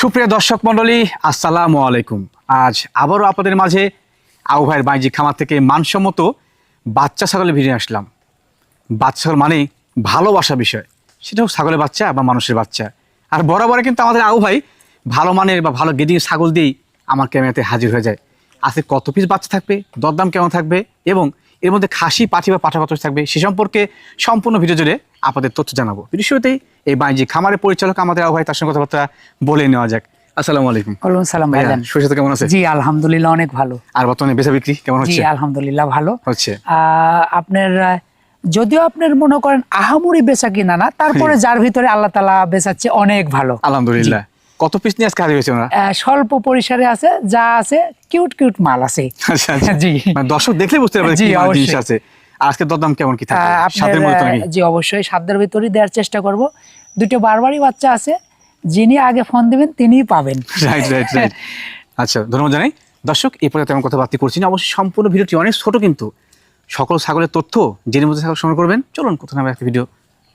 সুপ্রিয় দর্শক মণ্ডলী, আসসালামু আলাইকুম। আজ আবারও আপনাদের মাঝে আবু ভাইয়ের বাণিজ্যিক খামার থেকে মানসম্মত বাচ্চা ছাগলে ভিড়ে আসলাম। বাচ্চা মানে ভালোবাসা বিষয়। সেটা হোক ছাগলের বাচ্চা বা মানুষের বাচ্চা। আর বরাবর কিন্তু আমাদের আবু ভাই ভালো মানের বা ভালো গেদিং ছাগল দিয়েই আমার ক্যামেরাতে হাজির হয়ে যায়। আজকে কত পিস বাচ্চা থাকবে, দরদাম কেমন থাকবে এবং এর মধ্যে খাসি পাঠি বা পাঠা কত থাকবে সে সম্পর্কে সম্পূর্ণ ভিডিও জুড়ে আপনাদের তথ্য জানাব। ভিডিও শুরুতেই এই বাণিজ্যিক খামারের পরিচালক আমাদের ভাই তার সঙ্গে কথাবার্তা বলে নেওয়া যাক। আসসালামু আলাইকুম। ওয়ালাইকুম সালাম ভাইয়া ভাইজান কেমন আছে? জি আলহামদুলিল্লাহ অনেক ভালো। আর বর্তমানে বেচা বিক্রি কেমন জি আলহামদুলিল্লাহ ভালো। হচ্ছে। আপনার যদিও আপনার মনে করেন আহামরি বেচা কিনা না তারপরে যার ভিতরে আল্লাহ তালা বেচাচ্ছে অনেক ভালো। আলহামদুলিল্লাহ। কত পিস নিয়ে আজকে হাজির হয়েছে ওনারা? স্বল্প পরিসরে আছে যা আছে কিউট কিউট মাল আছে। আচ্ছা আচ্ছা। জি। মানে দর্শক দেখলে বুঝতে পারবে জি, কি জিনিস আছে। আজকে দরদাম কেমন কি থাকে? জি অবশ্যই সাধ্যের ভিতরেই দেওয়ার চেষ্টা করব। দুটো বারবারই বাচ্চা আছে যিনি আগে ফোন দেবেন তিনিই পাবেন। রাইট রাইট রাইট আচ্ছা ধন্যবাদ জানাই। দর্শক এ পর্যন্ত তেমন কথাবার্তা করছি না অবশ্যই সম্পূর্ণ ভিডিওটি অনেক ছোট কিন্তু। সকল ছাগলের তথ্য জেনে মধ্যে ছাগল সংগ্রহ করবেন। চলুন কোথাও একটা ভিডিও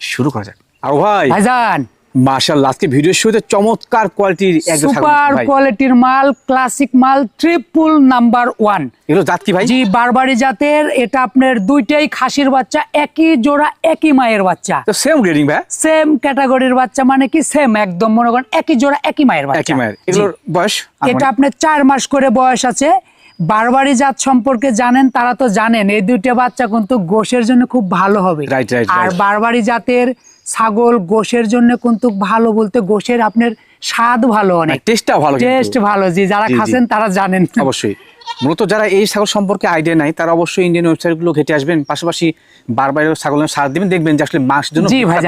শুরু করা যাক। আর ভাই ভাইজান! মার্শাল আজকে ভিডিও শুরুতে চমৎকার কোয়ালিটির সুপার কোয়ালিটির মাল ক্লাসিক মাল ট্রিপল নাম্বার ওয়ান এগুলো জাত কি ভাই? জি বারবারি জাতের এটা আপনার দুইটাই খাসির বাচ্চা একই জোড়া একই মায়ের বাচ্চা। তো সেম গ্রেডিং ভাই? সেম ক্যাটাগরির বাচ্চা মানে কি সেম একদম মনে করেন একই জোড়া একই মায়ের বাচ্চা। একই মায়ের। এগুলোর বয়স? এটা আপনার চার মাস করে বয়স আছে। বারবারি জাত সম্পর্কে জানেন তারা তো জানেন এই দুইটা বাচ্চা কিন্তু গোশের জন্য খুব ভালো হবে। আর বারবারই বারবারি জাতের ছাগল গোশের জন্য কিন্তু ভালো বলতে গোশের আপনার স্বাদ ভালো অনেক। টেস্টটা ভালো কিন্তু। টেস্ট ভালো যে যারা। খাচ্ছেন তারা জানেন। অবশ্যই। মূলত যারা এই ছাগল সম্পর্কে আইডিয়া নাই তারা অবশ্যই ইন্ডিয়ান ওয়েবসাইটগুলো ঘেটে আসবেন। পাশাপাশি বারবার ছাগলের সার দিবেন দেখবেন যে আসলে মাস জন্য হয়,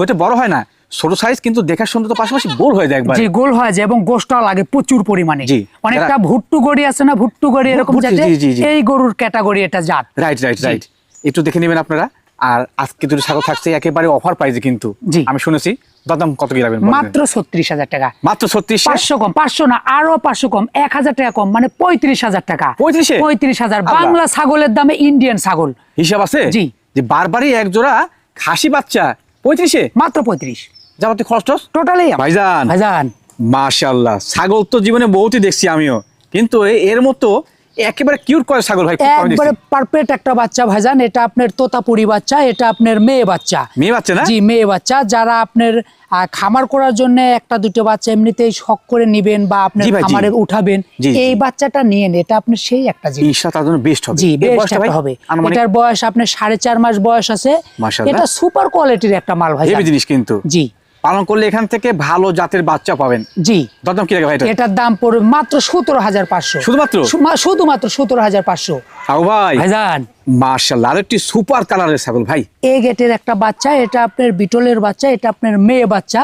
হয়তো বড় হয় না ছোট সাইজ কিন্তু দেখার সুন্দর তো পাশাপাশি গোল হয়ে যায় জি গোল হয় যায় এবং গোষ্ঠটাও লাগে প্রচুর পরিমাণে। অনেকটা ভুট্টু গড়ি আছে না ভুট্টু গড়ি এরকম। এই গরুর ক্যাটাগরি এটা জাত। রাইট রাইট রাইট একটু দেখে নেবেন আপনারা। আর আজকে দুটো ছাগল থাকছে একেবারে অফার প্রাইজে কিন্তু। আমি শুনেছি কত কি মাত্র ছত্রিশ হাজার টাকা। মাত্র ছত্রিশ পাঁচশো কম পাঁচশো না আরও পাঁচশো কম এক হাজার টাকা কম মানে পঁয়ত্রিশ হাজার টাকা। পঁয়ত্রিশে? পঁয়ত্রিশ হাজার। বাংলা ছাগলের দামে ইন্ডিয়ান ছাগল। হিসাব আছে? জি। যে বারবারই এক জোড়া খাসি বাচ্চা পঁয়ত্রিশে? মাত্র পঁয়ত্রিশ। যাবতীয় খরচ? টোটালি ভাইজান। ভাইজান। মাশাল্লাহ ছাগল তো জীবনে বহুতই দেখছি আমিও। কিন্তু এর মতো একেবারে কিউট করে ছাগল ভাই একবারে পারফেক্ট একটা বাচ্চা ভাইজান এটা আপনার তোতাপুরি বাচ্চা এটা আপনার মেয়ে বাচ্চা। মেয়ে বাচ্চা না? জি মেয়ে বাচ্চা যারা আপনার খামার করার জন্য একটা দুটো বাচ্চা এমনিতেই শখ করে নিবেন বা জি। খামারে উঠাবেন। এই বাচ্চাটা নিয়ে এটা আপনার সেই একটা জিনিস। ঈশা তার জন্য বেস্ট হবে। জি বেস্ট হবে। এটার বয়স আপনার সাড়ে চার মাস বয়স আছে। এটা সুপার কোয়ালিটির একটা মাল ভাই হেভি জিনিস কিন্তু। জি। পালন করলে এখান থেকে ভালো জাতের বাচ্চা পাবেন। জি। দরদাম কি লাগে ভাই এটার? দাম পড়বে মাত্র সতেরো হাজার পাঁচশো। শুধুমাত্র? শুধুমাত্র সতেরো হাজার পাঁচশো। ভাই। ভাইজান মার্শাল্লাহ আরেকটি সুপার কালারের ছাগল ভাই। এ গেটের একটা বাচ্চা এটা আপনার বিটলের বাচ্চা এটা আপনার মেয়ে বাচ্চা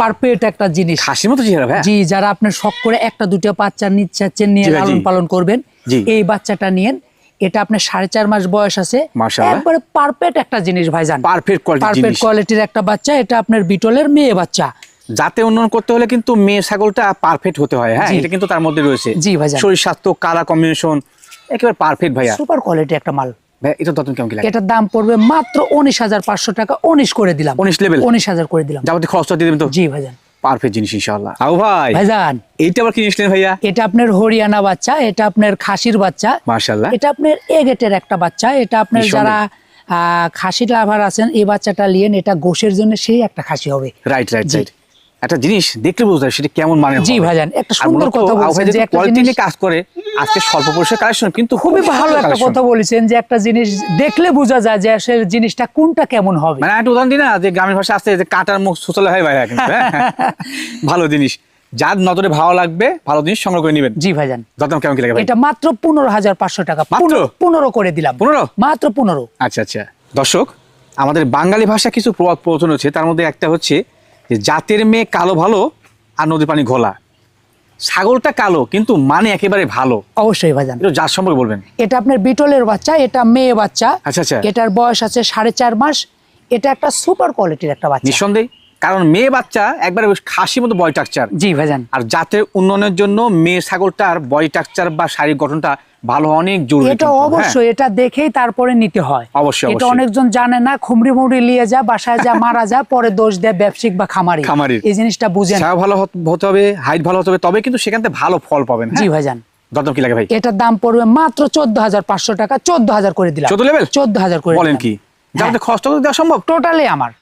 পারফেক্ট একটা জিনিস। খাসির মতো চেহারা ভাই। জি যারা আপনার শখ করে একটা দুটো বাচ্চা নিচ্ছাচ্ছেন নিয়ে ভাই। লালন পালন করবেন এই বাচ্চাটা নিয়েন। এটা আপনার সাড়ে চার মাস বয়স আছে। একবারে পারফেক্ট একটা জিনিস ভাইজান পারফেক্ট পারফেক্ট কোয়ালিটির একটা বাচ্চা এটা আপনার বিটলের মেয়ে বাচ্চা। যাতে উন্নয়ন করতে হলে কিন্তু মেয়ে ছাগলটা পারফেক্ট হতে হয় হ্যাঁ? এটা কিন্তু তার মধ্যে রয়েছে। জি ভাই শরীর স্বাস্থ্য কালা কম্বিনেশন একেবারে পারফেক্ট ভাইয়া। সুপার কোয়ালিটি একটা মাল। ভাই এটা দরদাম কেমন লাগে? এটার দাম পড়বে মাত্র উনিশ হাজার পাঁচশো টাকা উনিশ করে দিলাম। 19 level? উনিশ হাজার করে দিলাম। যাবতীয় খরচটা দিয়ে দেবেন তো? জি ভাইজান। পারফেক্ট জিনিস ইনশাআল্লাহ। আও ভাই ভাইজান। এইটা আবার কি নিয়েছিলেন ভাইয়া? এটা আপনার হরিয়ানা বাচ্চা এটা আপনার খাসির বাচ্চা। এটা আপনার এ গেটের একটা বাচ্চা এটা আপনার যারা খাসি লাভার আছেন এই বাচ্চাটা নিয়েন এটা গোশের জন্য সেই একটা খাসি হবে। রাইট রাইট একটা জিনিস দেখলে বুঝতে সেটা কেমন মানে জি ভাইজান, একটা সুন্দর কথা বলছেন যে একটা জিনিস- কাজ করে আজকে স্বল্প পরিসর কালেকশন কিন্তু খুবই খুব ভালো একটা কথা বলেছেন যে একটা জিনিস দেখলে বোঝা যায় যে আসলে জিনিসটা কোনটা কেমন হবে। মানে একটা উদাহরণ দিই না যে গ্রামের ভাষা আছে যে কাটার মুখ সুতলে হয় ভাইয়া কিন্তু হ্যাঁ? ভালো জিনিস। যার নজরে ভালো লাগবে ভালো জিনিস সংগ্রহ করে নেবেন। জি ভাইজান। দরদাম কেমন কি লাগে ভাই? এটা মাত্র পনেরো হাজার পাঁচশো টাকা। মাত্র? পনেরো- পনেরো করে দিলাম। 15? মাত্র পনেরো। আচ্ছা আচ্ছা। দর্শক আমাদের বাঙালি ভাষা কিছু প্রবাদ প্রবচন হচ্ছে। তার মধ্যে একটা হচ্ছে যে জাতের মেয়ে কালো ভালো আর নদীর পানি ঘোলা। ছাগলটা কালো কিন্তু মানে একেবারে ভালো। অবশ্যই ভাইজান। একটু জাত সম্পর্কে বলবেন? এটা আপনার বিটলের বাচ্চা এটা মেয়ে বাচ্চা। আচ্ছা, আচ্ছা। এটার বয়স আছে সাড়ে চার মাস। এটা একটা সুপার কোয়ালিটির একটা বাচ্চা। নিঃসন্দেহে? কারণ মেয়ে বাচ্চা একবারে খাসি মতো বডি টাকচার জি ভাইজান। আর জাতের উন্নয়নের জন্য মেয়ে ছাগলটার বডি টাকচার বা শারীরিক গঠনটা ভালো অনেক জরুরি এটা হ্যাঁ? অবশ্যই এটা দেখেই তারপরে নিতে হয়। অবশ্যই, এটা অনেকজন জানে না খুমড়ি মুড়ি নিয়ে যা বাসায় যা মারা যা পরে দোষ দেয় ব্যবসায়িক বা খামারি খামারির। এই জিনিসটা বুঝেন। ভালো হতে হবে হাইট ভালো হতে হবে তবে কিন্তু সেখান থেকে ভালো ফল পাবেন জি হ্যাঁ ভাইজান। দরদাম কি লাগে ভাই? এটার দাম পড়বে মাত্র চোদ্দ হাজার পাঁচশো টাকা চোদ্দ হাজার করে দিলাম। 14 level? চোদ্দ হাজার করে বলেন কি? যাতে খরচ দেওয়া সম্ভব? টোটালি আমার।